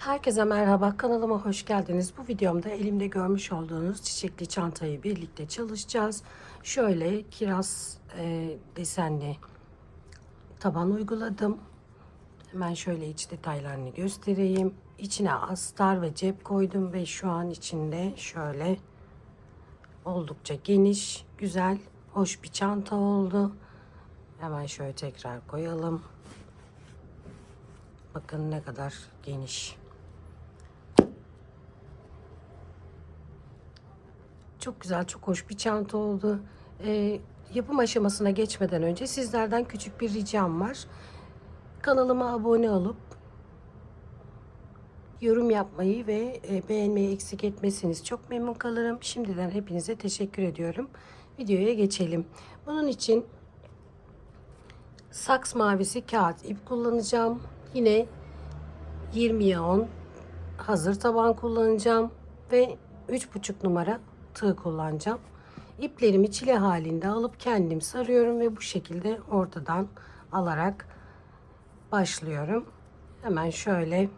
Herkese merhaba kanalıma hoş geldiniz. Bu videomda elimde görmüş olduğunuz çiçekli çantayı birlikte çalışacağız. Şöyle kiraz e, desenli taban uyguladım. Hemen şöyle iç detaylarını göstereyim. İçine astar ve cep koydum ve şu an içinde şöyle oldukça geniş, güzel, hoş bir çanta oldu. Hemen şöyle tekrar koyalım. Bakın ne kadar geniş. Çok güzel, çok hoş bir çanta oldu. Ee, yapım aşamasına geçmeden önce sizlerden küçük bir ricam var. Kanalıma abone olup yorum yapmayı ve e, beğenmeyi eksik etmesiniz. Çok memnun kalırım. Şimdiden hepinize teşekkür ediyorum. Videoya geçelim. Bunun için saks mavisi kağıt ip kullanacağım. Yine 20'ye 10 hazır taban kullanacağım ve 3,5 numara tığ kullanacağım. İplerimi çile halinde alıp kendim sarıyorum ve bu şekilde ortadan alarak başlıyorum. Hemen şöyle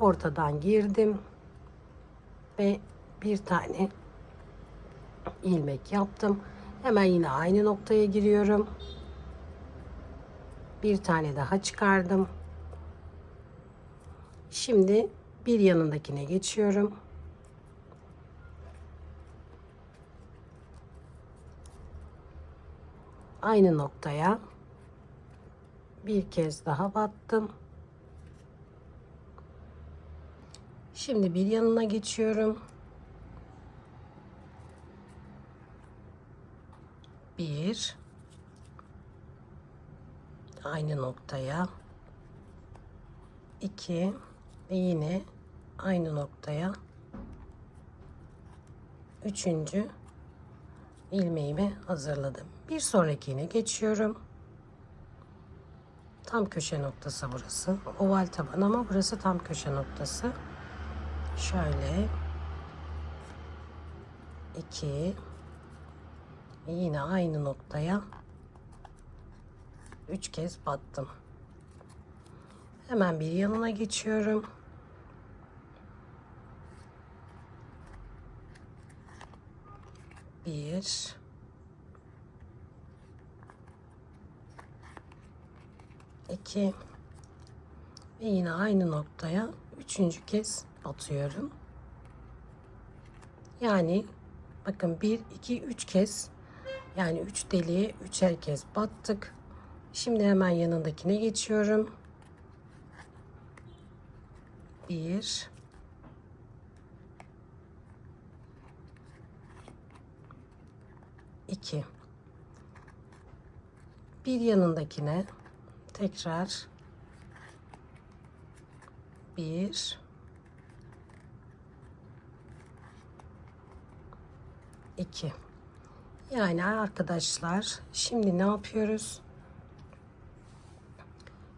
ortadan girdim ve bir tane ilmek yaptım. Hemen yine aynı noktaya giriyorum. Bir tane daha çıkardım. Şimdi bir yanındakine geçiyorum. Aynı noktaya bir kez daha battım. Şimdi bir yanına geçiyorum. Bir. Aynı noktaya. 2 ve yine aynı noktaya. Üçüncü ilmeğimi hazırladım. Bir sonrakine geçiyorum. Tam köşe noktası burası. Oval taban ama burası tam köşe noktası. Şöyle 2 yine aynı noktaya 3 kez battım. Hemen bir yanına geçiyorum. Bir. iki ve yine aynı noktaya üçüncü kez batıyorum. Yani bakın bir, iki, üç kez yani üç deliğe üçer kez battık. Şimdi hemen yanındakine geçiyorum. Bir. iki. Bir yanındakine tekrar bir. iki. Yani arkadaşlar şimdi ne yapıyoruz?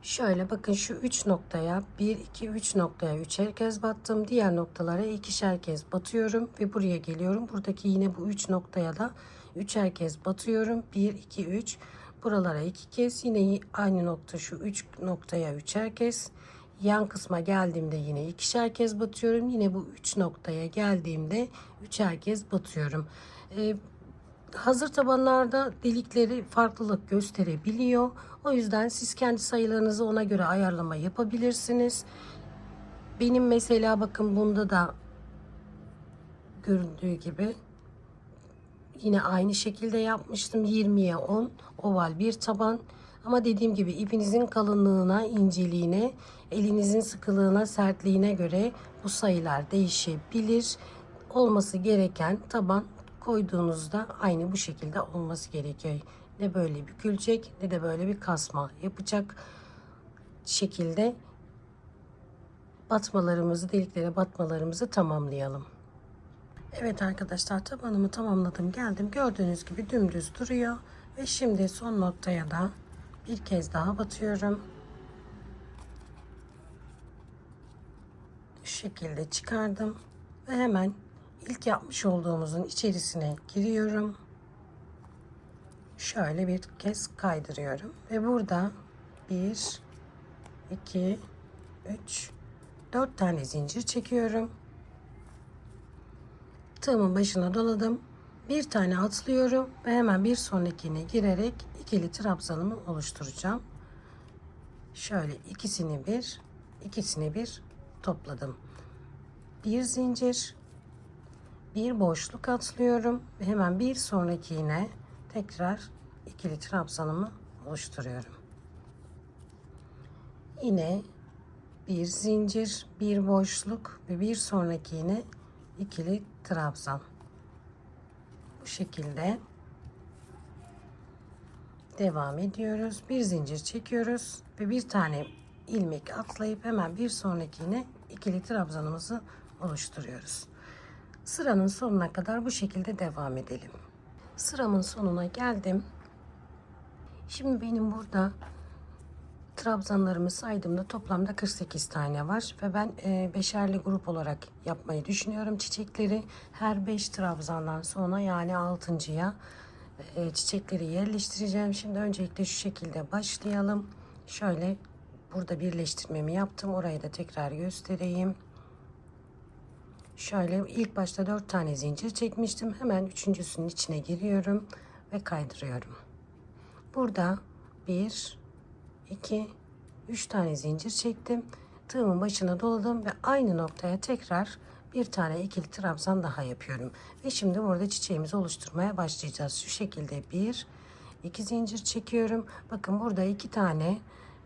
Şöyle bakın şu 3 noktaya 1 2 3 noktaya üçer kez battım. Diğer noktalara ikişer kez batıyorum ve buraya geliyorum. Buradaki yine bu 3 noktaya da üçer kez batıyorum. 1 2 3 buralara iki kez yine aynı nokta şu 3 noktaya üçer kez. Yan kısma geldiğimde yine ikişer kez batıyorum. Yine bu 3 noktaya geldiğimde üçer kez batıyorum. Ee, hazır tabanlarda delikleri farklılık gösterebiliyor. O yüzden siz kendi sayılarınızı ona göre ayarlama yapabilirsiniz. Benim mesela bakın bunda da göründüğü gibi yine aynı şekilde yapmıştım. 20'ye 10 oval bir taban. Ama dediğim gibi ipinizin kalınlığına, inceliğine, elinizin sıkılığına, sertliğine göre bu sayılar değişebilir. Olması gereken taban koyduğunuzda aynı bu şekilde olması gerekiyor. Ne böyle bükülecek ne de böyle bir kasma yapacak şekilde batmalarımızı, deliklere batmalarımızı tamamlayalım. Evet arkadaşlar tabanımı tamamladım geldim. Gördüğünüz gibi dümdüz duruyor. Ve şimdi son noktaya da bir kez daha batıyorum. Şu şekilde çıkardım. Ve hemen ilk yapmış olduğumuzun içerisine giriyorum. Şöyle bir kez kaydırıyorum. Ve burada 1, 2, 3 4 tane zincir çekiyorum. Tığımın başına doladım. Bir tane atlıyorum ve hemen bir sonrakine girerek ikili trabzanımı oluşturacağım. Şöyle ikisini bir, ikisini bir topladım. Bir zincir, bir boşluk atlıyorum ve hemen bir sonraki yine tekrar ikili trabzanımı oluşturuyorum. Yine bir zincir, bir boşluk ve bir sonraki yine ikili trabzan. Bu şekilde devam ediyoruz. Bir zincir çekiyoruz ve bir tane ilmek atlayıp hemen bir sonraki yine ikili trabzanımızı oluşturuyoruz. Sıranın sonuna kadar bu şekilde devam edelim. Sıramın sonuna geldim. Şimdi benim burada trabzanlarımı saydığımda toplamda 48 tane var ve ben e, beşerli grup olarak yapmayı düşünüyorum çiçekleri. Her 5 trabzandan sonra yani 6.ya e, çiçekleri yerleştireceğim. Şimdi öncelikle şu şekilde başlayalım. Şöyle burada birleştirmemi yaptım. Orayı da tekrar göstereyim. Şöyle ilk başta 4 tane zincir çekmiştim. Hemen üçüncüsünün içine giriyorum ve kaydırıyorum. Burada 1 2 3 tane zincir çektim. Tığımın başına doladım ve aynı noktaya tekrar bir tane ikili trabzan daha yapıyorum. Ve şimdi burada çiçeğimizi oluşturmaya başlayacağız. Şu şekilde bir iki zincir çekiyorum. Bakın burada iki tane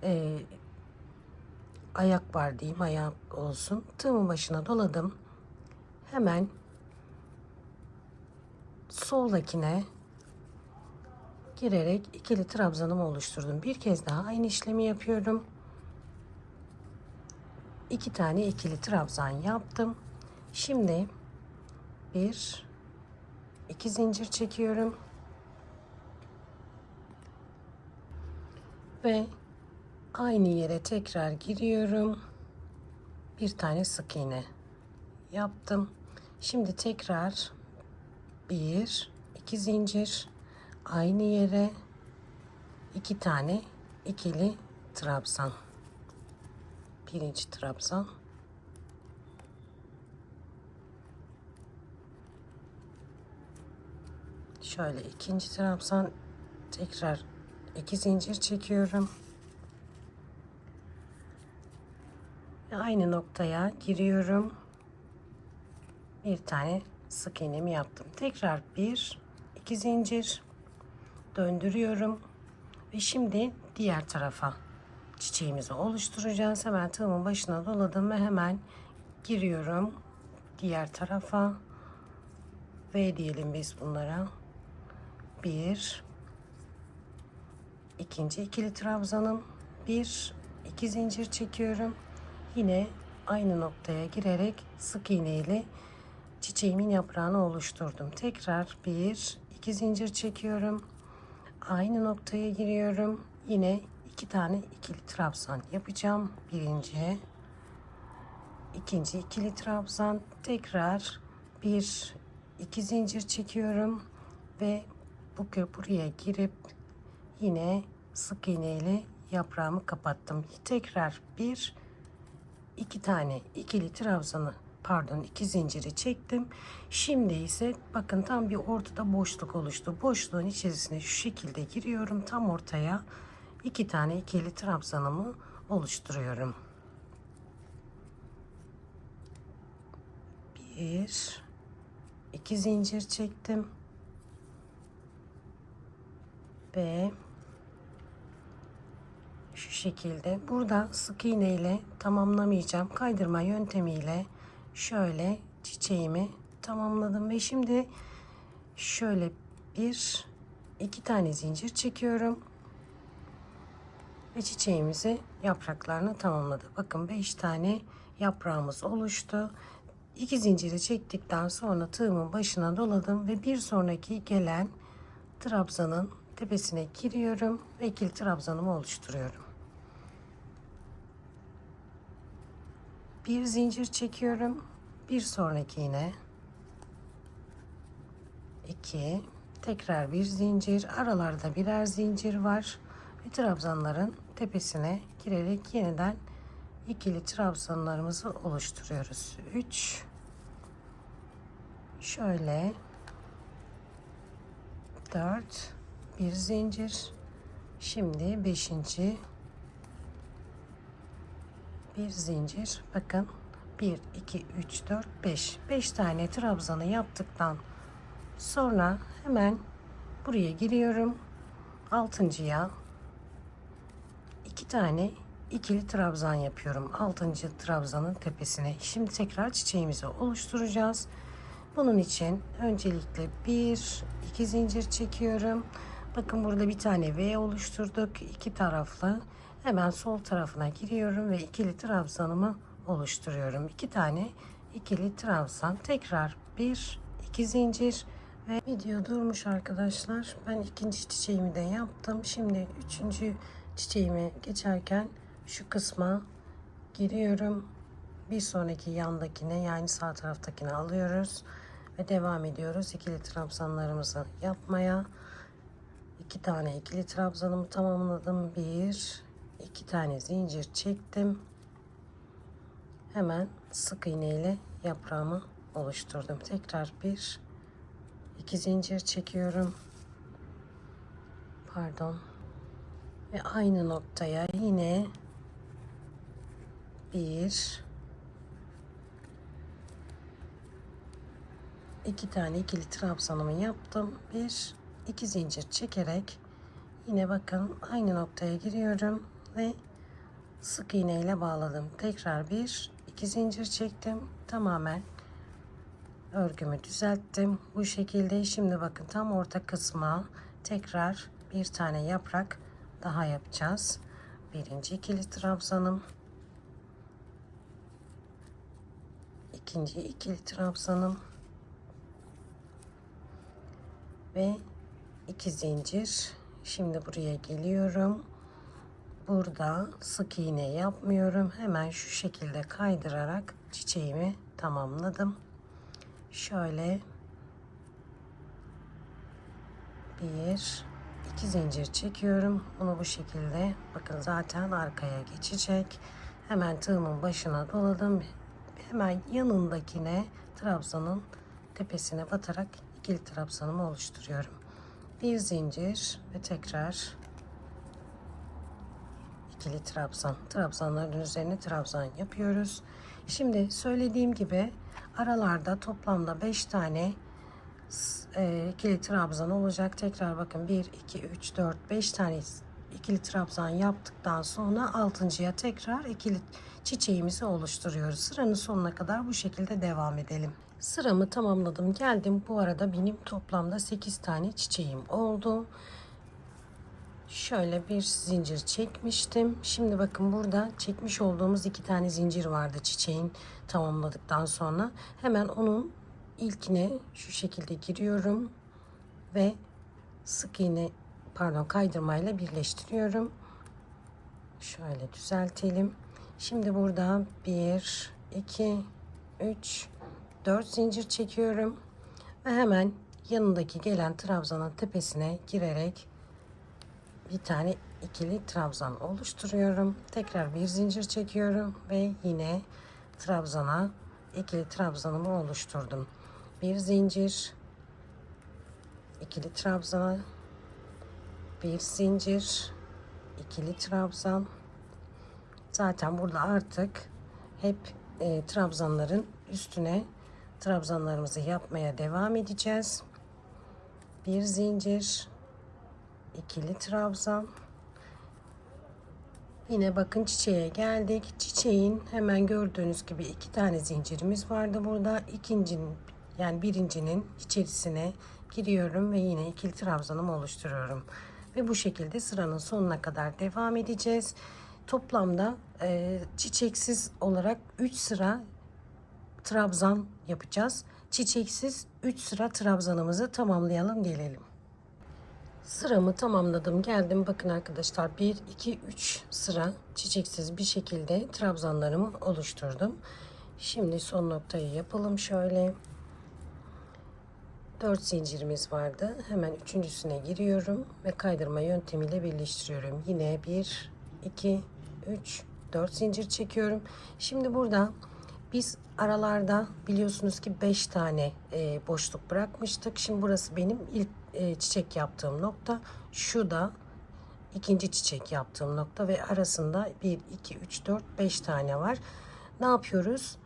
e, ayak var diyeyim ayak olsun. Tığımın başına doladım. Hemen soldakine girerek ikili trabzanımı oluşturdum. Bir kez daha aynı işlemi yapıyorum. İki tane ikili trabzan yaptım. Şimdi bir iki zincir çekiyorum. Ve aynı yere tekrar giriyorum. Bir tane sık iğne yaptım. Şimdi tekrar bir iki zincir aynı yere iki tane ikili trabzan. Birinci trabzan. Şöyle ikinci trabzan tekrar iki zincir çekiyorum. Aynı noktaya giriyorum. Bir tane sık iğnemi yaptım. Tekrar bir, iki zincir döndürüyorum. Ve şimdi diğer tarafa çiçeğimizi oluşturacağız. Hemen tığımın başına doladım ve hemen giriyorum diğer tarafa. V diyelim biz bunlara. Bir, ikinci ikili trabzanım. Bir, iki zincir çekiyorum. Yine aynı noktaya girerek sık iğne ile çiçeğimin yaprağını oluşturdum. Tekrar bir, iki zincir çekiyorum. Aynı noktaya giriyorum. Yine iki tane ikili trabzan yapacağım. Birinci, ikinci ikili trabzan. Tekrar bir, iki zincir çekiyorum ve bu buraya girip yine sık iğne ile yaprağımı kapattım. Tekrar bir, iki tane ikili trabzanı pardon iki zinciri çektim. Şimdi ise bakın tam bir ortada boşluk oluştu. Boşluğun içerisine şu şekilde giriyorum. Tam ortaya iki tane ikili trabzanımı oluşturuyorum. Bir, iki zincir çektim. Ve şu şekilde burada sık iğne ile tamamlamayacağım. Kaydırma yöntemiyle şöyle çiçeğimi tamamladım ve şimdi şöyle bir iki tane zincir çekiyorum ve çiçeğimizi yapraklarını tamamladı. Bakın beş tane yaprağımız oluştu. İki zinciri çektikten sonra tığımın başına doladım ve bir sonraki gelen trabzanın tepesine giriyorum ve ikili trabzanımı oluşturuyorum. Bir zincir çekiyorum. Bir sonraki yine. İki. Tekrar bir zincir. Aralarda birer zincir var. Ve trabzanların tepesine girerek yeniden ikili trabzanlarımızı oluşturuyoruz. 3 şöyle. 4 bir zincir. Şimdi 5. bir zincir. Bakın 1 2 3 4 5 5 tane trabzanı yaptıktan sonra hemen buraya giriyorum. Altıncıya iki tane ikili trabzan yapıyorum. Altıncı trabzanın tepesine. Şimdi tekrar çiçeğimizi oluşturacağız. Bunun için öncelikle bir iki zincir çekiyorum. Bakın burada bir tane V oluşturduk. İki taraflı hemen sol tarafına giriyorum ve ikili trabzanımı oluşturuyorum iki tane ikili trabzan tekrar bir iki zincir ve video durmuş arkadaşlar. Ben ikinci çiçeğimi de yaptım. Şimdi üçüncü çiçeğimi geçerken şu kısma giriyorum. Bir sonraki yandakine yani sağ taraftakine alıyoruz. Ve devam ediyoruz. ikili trabzanlarımızı yapmaya. iki tane ikili trabzanımı tamamladım. Bir, iki tane zincir çektim. Hemen sık iğne ile yaprağımı oluşturdum. Tekrar bir, iki zincir çekiyorum. Pardon. Ve aynı noktaya yine bir iki tane ikili trabzanımı yaptım. Bir iki zincir çekerek yine bakın aynı noktaya giriyorum ve sık iğne ile bağladım. Tekrar bir iki zincir çektim. Tamamen örgümü düzelttim. Bu şekilde şimdi bakın tam orta kısma tekrar bir tane yaprak daha yapacağız. Birinci ikili trabzanım. ikinci ikili trabzanım. Ve iki zincir. Şimdi buraya geliyorum. Burada sık iğne yapmıyorum. Hemen şu şekilde kaydırarak çiçeğimi tamamladım. Şöyle bir iki zincir çekiyorum. Bunu bu şekilde bakın zaten arkaya geçecek. Hemen tığımın başına doladım. Hemen yanındakine trabzanın tepesine batarak ikili trabzanımı oluşturuyorum. Bir zincir ve tekrar ikili trabzan trabzanların üzerine trabzan yapıyoruz şimdi söylediğim gibi aralarda toplamda 5 tane e, ikili trabzan olacak. Tekrar bakın 1, 2, 3, 4, 5 tane ikili trabzan yaptıktan sonra 6.ya tekrar ikili çiçeğimizi oluşturuyoruz. Sıranın sonuna kadar bu şekilde devam edelim. Sıramı tamamladım. Geldim. Bu arada benim toplamda 8 tane çiçeğim oldu. Şöyle bir zincir çekmiştim. Şimdi bakın burada çekmiş olduğumuz iki tane zincir vardı çiçeğin tamamladıktan sonra. Hemen onun ilkine şu şekilde giriyorum ve sık iğne pardon kaydırmayla birleştiriyorum. Şöyle düzeltelim. Şimdi burada 1 2 3 4 zincir çekiyorum ve hemen yanındaki gelen trabzanın tepesine girerek bir tane ikili trabzan oluşturuyorum. Tekrar bir zincir çekiyorum ve yine trabzana ikili trabzanımı oluşturdum. Bir zincir ikili trabzana bir zincir ikili trabzan zaten burada artık hep e, trabzanların üstüne trabzanlarımızı yapmaya devam edeceğiz. Bir zincir ikili trabzan. Yine bakın çiçeğe geldik. Çiçeğin hemen gördüğünüz gibi iki tane zincirimiz vardı burada. İkincinin yani birincinin içerisine giriyorum ve yine ikili trabzanımı oluşturuyorum. Ve bu şekilde sıranın sonuna kadar devam edeceğiz. Toplamda e, çiçeksiz olarak 3 sıra trabzan yapacağız. Çiçeksiz 3 sıra trabzanımızı tamamlayalım gelelim. Sıramı tamamladım. Geldim. Bakın arkadaşlar 1, 2, 3 sıra çiçeksiz bir şekilde trabzanlarımı oluşturdum. Şimdi son noktayı yapalım şöyle. 4 zincirimiz vardı. Hemen üçüncüsüne giriyorum ve kaydırma yöntemiyle birleştiriyorum. Yine 1, 2, 3, 4 zincir çekiyorum. Şimdi burada biz aralarda biliyorsunuz ki 5 tane e, boşluk bırakmıştık. Şimdi burası benim ilk e, çiçek yaptığım nokta. Şu da ikinci çiçek yaptığım nokta ve arasında 1, 2, 3, 4, 5 tane var. Ne yapıyoruz?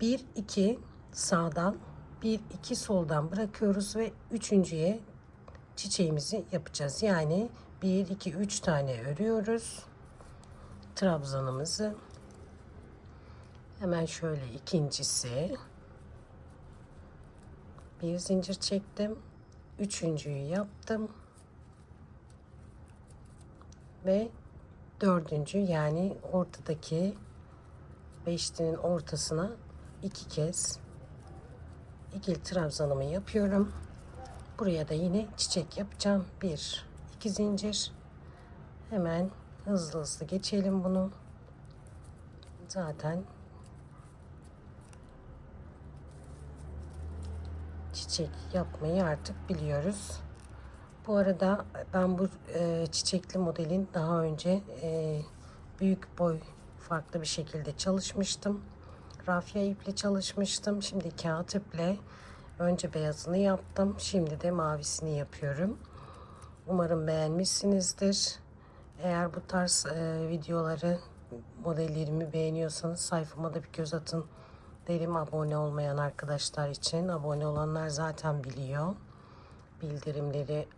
1, 2 sağdan, 1, 2 soldan bırakıyoruz ve üçüncüye çiçeğimizi yapacağız. Yani 1, 2, 3 tane örüyoruz. Trabzanımızı. Hemen şöyle ikincisi. Bir zincir çektim. Üçüncüyü yaptım. Ve dördüncü yani ortadaki beşlinin ortasına iki kez ikili trabzanımı yapıyorum. Buraya da yine çiçek yapacağım. Bir, iki zincir. Hemen hızlı hızlı geçelim bunu. Zaten çiçek yapmayı artık biliyoruz. Bu arada ben bu e, çiçekli modelin daha önce e, büyük boy farklı bir şekilde çalışmıştım. Rafya iple çalışmıştım. Şimdi kağıt iple önce beyazını yaptım. Şimdi de mavisini yapıyorum. Umarım beğenmişsinizdir. Eğer bu tarz e, videoları, modellerimi beğeniyorsanız sayfama da bir göz atın derim abone olmayan arkadaşlar için. Abone olanlar zaten biliyor. Bildirimleri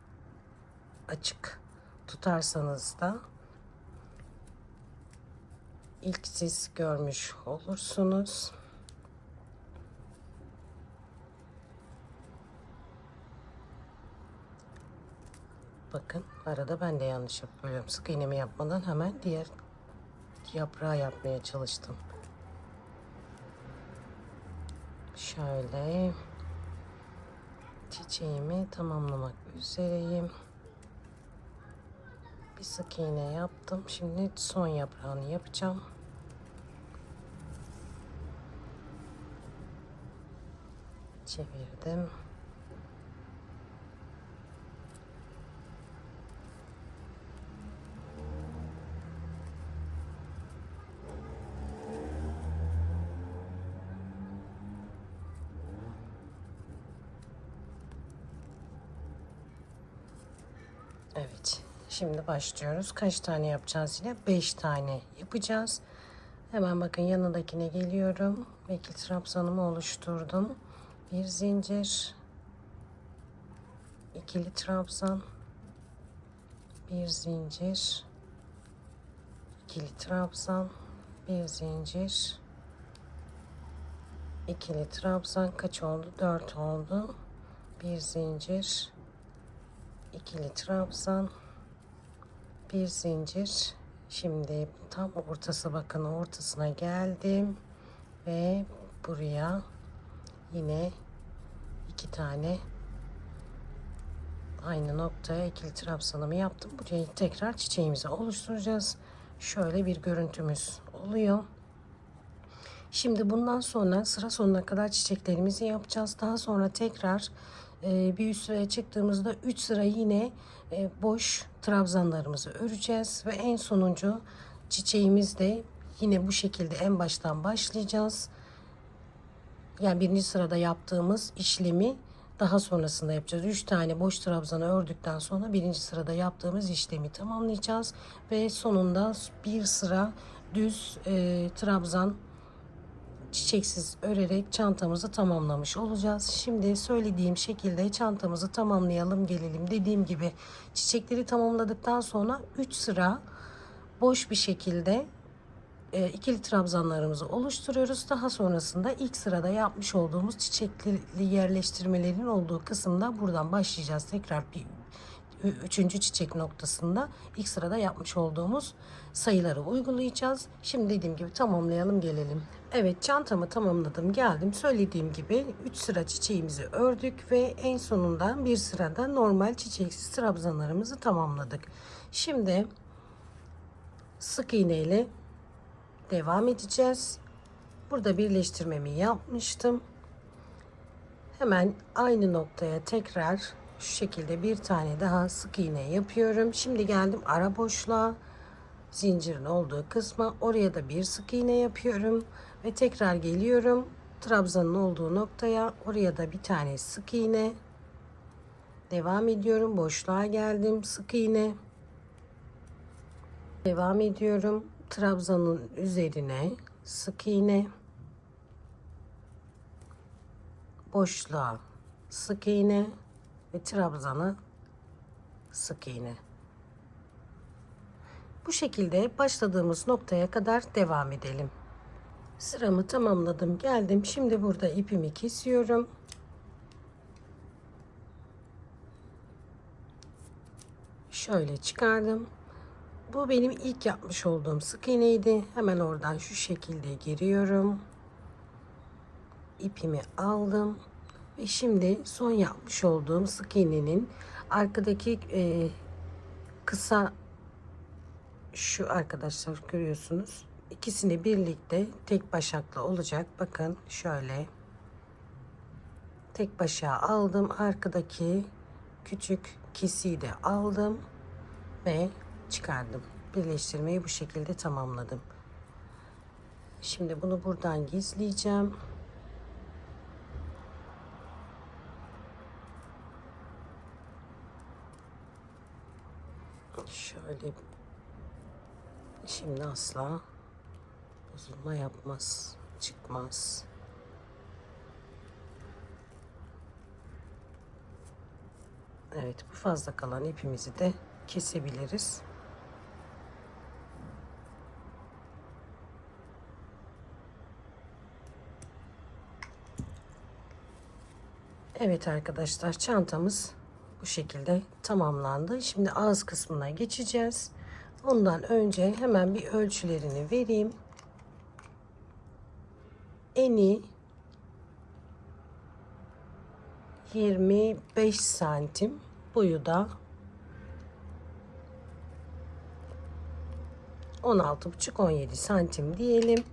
açık tutarsanız da ilk siz görmüş olursunuz. Bakın arada ben de yanlış yapıyorum. Sık iğnemi yapmadan hemen diğer yaprağı yapmaya çalıştım. Şöyle çiçeğimi tamamlamak üzereyim. Bir sık iğne yaptım. Şimdi son yaprağını yapacağım. Çevirdim. Evet. Şimdi başlıyoruz. Kaç tane yapacağız yine? 5 tane yapacağız. Hemen bakın yanındakine geliyorum. Vekil trabzanımı oluşturdum. Bir zincir. ikili trabzan. Bir zincir. ikili trabzan. Bir zincir. ikili trabzan kaç oldu? 4 oldu. Bir zincir. ikili trabzan bir zincir. Şimdi tam ortası bakın ortasına geldim ve buraya yine iki tane aynı noktaya ikili trabzanımı yaptım. Buraya tekrar çiçeğimizi oluşturacağız. Şöyle bir görüntümüz oluyor. Şimdi bundan sonra sıra sonuna kadar çiçeklerimizi yapacağız. Daha sonra tekrar e, bir üst sıraya çıktığımızda 3 sıra yine e, boş trabzanlarımızı öreceğiz ve en sonuncu çiçeğimiz de yine bu şekilde en baştan başlayacağız. Yani birinci sırada yaptığımız işlemi daha sonrasında yapacağız. 3 tane boş trabzanı ördükten sonra birinci sırada yaptığımız işlemi tamamlayacağız. Ve sonunda bir sıra düz e, trabzan çiçeksiz örerek çantamızı tamamlamış olacağız. Şimdi söylediğim şekilde çantamızı tamamlayalım gelelim. Dediğim gibi çiçekleri tamamladıktan sonra 3 sıra boş bir şekilde e, ikili trabzanlarımızı oluşturuyoruz. Daha sonrasında ilk sırada yapmış olduğumuz çiçekli yerleştirmelerin olduğu kısımda buradan başlayacağız. Tekrar bir üçüncü çiçek noktasında ilk sırada yapmış olduğumuz sayıları uygulayacağız. Şimdi dediğim gibi tamamlayalım gelelim. Evet çantamı tamamladım geldim. Söylediğim gibi 3 sıra çiçeğimizi ördük ve en sonunda bir sırada normal çiçeksiz trabzanlarımızı tamamladık. Şimdi sık iğne ile devam edeceğiz. Burada birleştirmemi yapmıştım. Hemen aynı noktaya tekrar şu şekilde bir tane daha sık iğne yapıyorum. Şimdi geldim ara boşluğa. zincirin olduğu kısma oraya da bir sık iğne yapıyorum. Ve tekrar geliyorum. Trabzanın olduğu noktaya oraya da bir tane sık iğne. Devam ediyorum. Boşluğa geldim. Sık iğne. Devam ediyorum. Trabzanın üzerine sık iğne. Boşluğa sık iğne ve trabzana sık iğne. Bu şekilde başladığımız noktaya kadar devam edelim. Sıramı tamamladım, geldim. Şimdi burada ipimi kesiyorum. Şöyle çıkardım. Bu benim ilk yapmış olduğum sık iğneydi. Hemen oradan şu şekilde giriyorum. İpimi aldım. Ve şimdi son yapmış olduğum sık iğnenin arkadaki e, kısa şu arkadaşlar görüyorsunuz. İkisini birlikte tek başaklı olacak. Bakın şöyle. Tek başağı aldım. Arkadaki küçük kesiyi de aldım ve çıkardım. Birleştirmeyi bu şekilde tamamladım. Şimdi bunu buradan gizleyeceğim. Şöyle şimdi asla bozulma yapmaz, çıkmaz. Evet bu fazla kalan ipimizi de kesebiliriz. Evet arkadaşlar çantamız bu şekilde tamamlandı. Şimdi ağız kısmına geçeceğiz. Ondan önce hemen bir ölçülerini vereyim. Eni 25 santim. Boyu da 16,5-17 santim diyelim.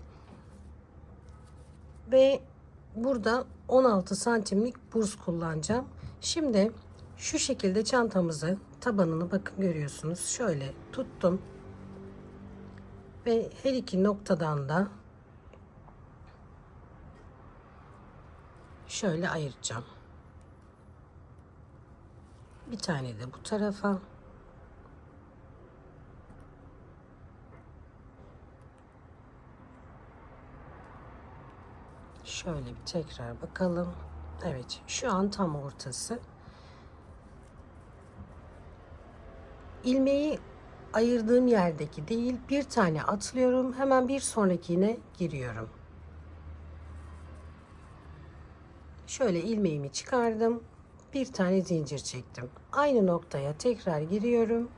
Ve burada 16 santimlik burs kullanacağım. Şimdi şu şekilde çantamızı tabanını bakın görüyorsunuz. Şöyle tuttum. Ve her iki noktadan da şöyle ayıracağım. Bir tane de bu tarafa. Şöyle bir tekrar bakalım. Evet, şu an tam ortası. İlmeği ayırdığım yerdeki değil bir tane atlıyorum hemen bir sonrakine giriyorum. Şöyle ilmeğimi çıkardım bir tane zincir çektim. Aynı noktaya tekrar giriyorum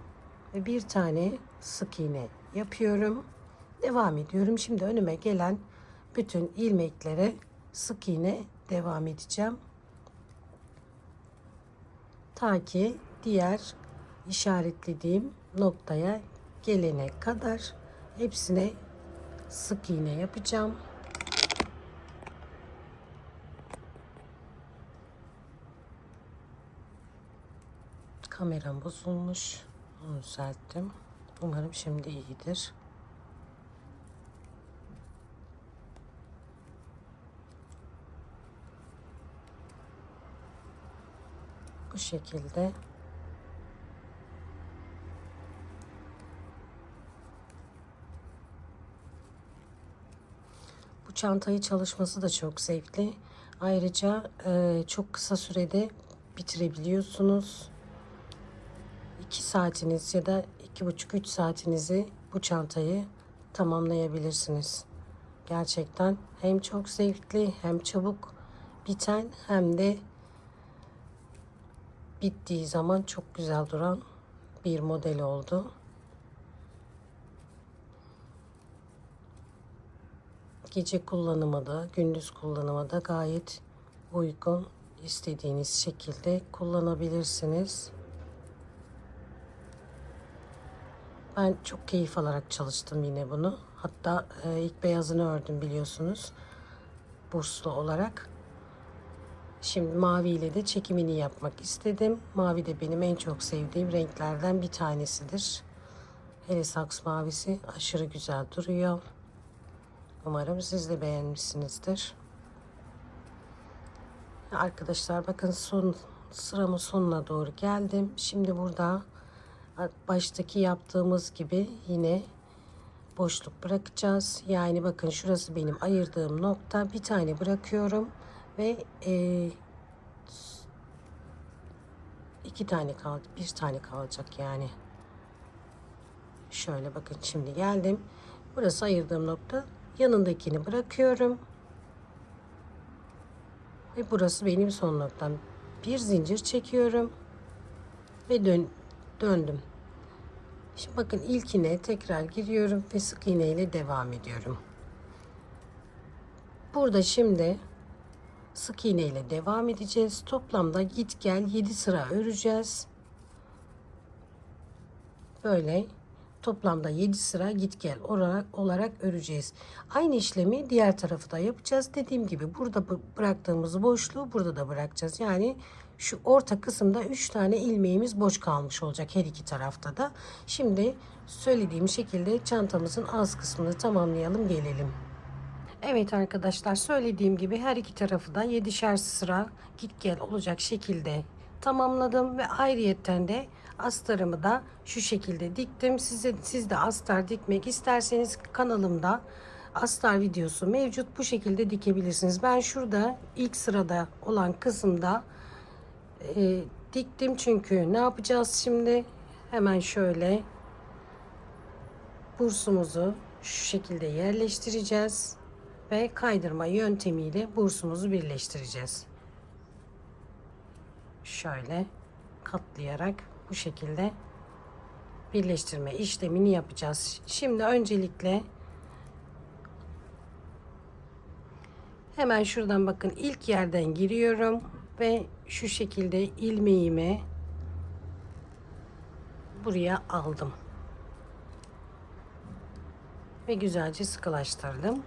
ve bir tane sık iğne yapıyorum. Devam ediyorum. Şimdi önüme gelen bütün ilmeklere sık iğne devam edeceğim. Ta ki diğer işaretlediğim noktaya gelene kadar hepsine sık iğne yapacağım. Kameram bozulmuş. Onu düzelttim. Umarım şimdi iyidir. Bu şekilde çantayı çalışması da çok zevkli. Ayrıca e, çok kısa sürede bitirebiliyorsunuz. 2 saatiniz ya da 2,5-3 saatinizi bu çantayı tamamlayabilirsiniz. Gerçekten hem çok zevkli hem çabuk biten hem de bittiği zaman çok güzel duran bir model oldu. Gece kullanıma da gündüz kullanıma da gayet uygun istediğiniz şekilde kullanabilirsiniz. Ben çok keyif alarak çalıştım yine bunu. Hatta e, ilk beyazını ördüm biliyorsunuz. Burslu olarak. Şimdi mavi ile de çekimini yapmak istedim. Mavi de benim en çok sevdiğim renklerden bir tanesidir. Hele saks mavisi aşırı güzel duruyor. Umarım siz de beğenmişsinizdir. Arkadaşlar bakın son sıramın sonuna doğru geldim. Şimdi burada baştaki yaptığımız gibi yine boşluk bırakacağız. Yani bakın şurası benim ayırdığım nokta. Bir tane bırakıyorum ve e, iki tane kaldı. Bir tane kalacak yani. Şöyle bakın şimdi geldim. Burası ayırdığım nokta. Yanındakini bırakıyorum. Ve burası benim son noktam. Bir zincir çekiyorum. Ve dön, döndüm. Şimdi bakın ilkine tekrar giriyorum ve sık iğne ile devam ediyorum. Burada şimdi sık iğne ile devam edeceğiz. Toplamda git gel 7 sıra öreceğiz. Böyle toplamda 7 sıra git gel olarak, olarak öreceğiz. Aynı işlemi diğer tarafı da yapacağız. Dediğim gibi burada bıraktığımız boşluğu burada da bırakacağız. Yani şu orta kısımda 3 tane ilmeğimiz boş kalmış olacak her iki tarafta da. Şimdi söylediğim şekilde çantamızın az kısmını tamamlayalım gelelim. Evet arkadaşlar söylediğim gibi her iki tarafı da 7'şer sıra git gel olacak şekilde tamamladım ve ayrıyetten de astarımı da şu şekilde diktim. Size siz de astar dikmek isterseniz kanalımda astar videosu mevcut. Bu şekilde dikebilirsiniz. Ben şurada ilk sırada olan kısımda e, diktim çünkü ne yapacağız şimdi? Hemen şöyle bursumuzu şu şekilde yerleştireceğiz ve kaydırma yöntemiyle bursumuzu birleştireceğiz. Şöyle katlayarak bu şekilde birleştirme işlemini yapacağız. Şimdi öncelikle hemen şuradan bakın ilk yerden giriyorum ve şu şekilde ilmeğimi buraya aldım. Ve güzelce sıkılaştırdım.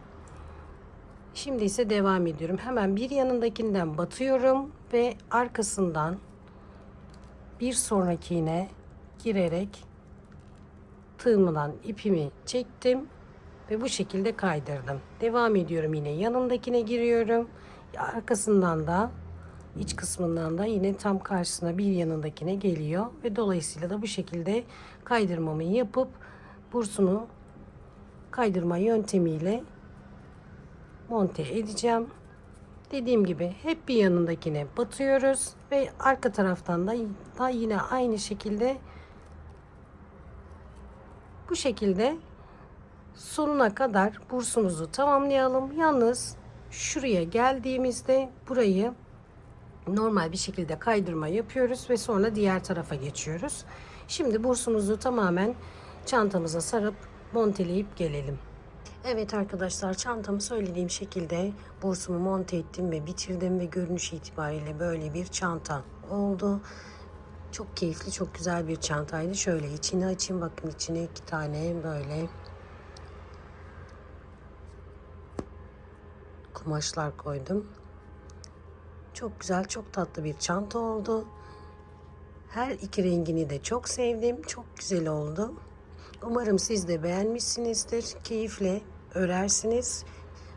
Şimdi ise devam ediyorum. Hemen bir yanındakinden batıyorum ve arkasından bir sonrakine girerek tığımdan ipimi çektim ve bu şekilde kaydırdım. Devam ediyorum yine yanındakine giriyorum. Arkasından da iç kısmından da yine tam karşısına bir yanındakine geliyor ve dolayısıyla da bu şekilde kaydırmamı yapıp bursumu kaydırma yöntemiyle monte edeceğim. Dediğim gibi hep bir yanındakine batıyoruz ve arka taraftan da, da yine aynı şekilde bu şekilde sonuna kadar bursumuzu tamamlayalım. Yalnız şuraya geldiğimizde burayı normal bir şekilde kaydırma yapıyoruz ve sonra diğer tarafa geçiyoruz. Şimdi bursumuzu tamamen çantamıza sarıp monteleyip gelelim. Evet arkadaşlar çantamı söylediğim şekilde bursumu monte ettim ve bitirdim ve görünüş itibariyle böyle bir çanta oldu. Çok keyifli, çok güzel bir çantaydı. Şöyle içini açayım. Bakın içine iki tane böyle kumaşlar koydum. Çok güzel, çok tatlı bir çanta oldu. Her iki rengini de çok sevdim. Çok güzel oldu. Umarım siz de beğenmişsinizdir. Keyifle örersiniz.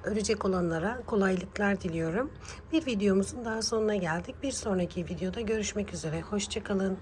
Örecek olanlara kolaylıklar diliyorum. Bir videomuzun daha sonuna geldik. Bir sonraki videoda görüşmek üzere. Hoşçakalın.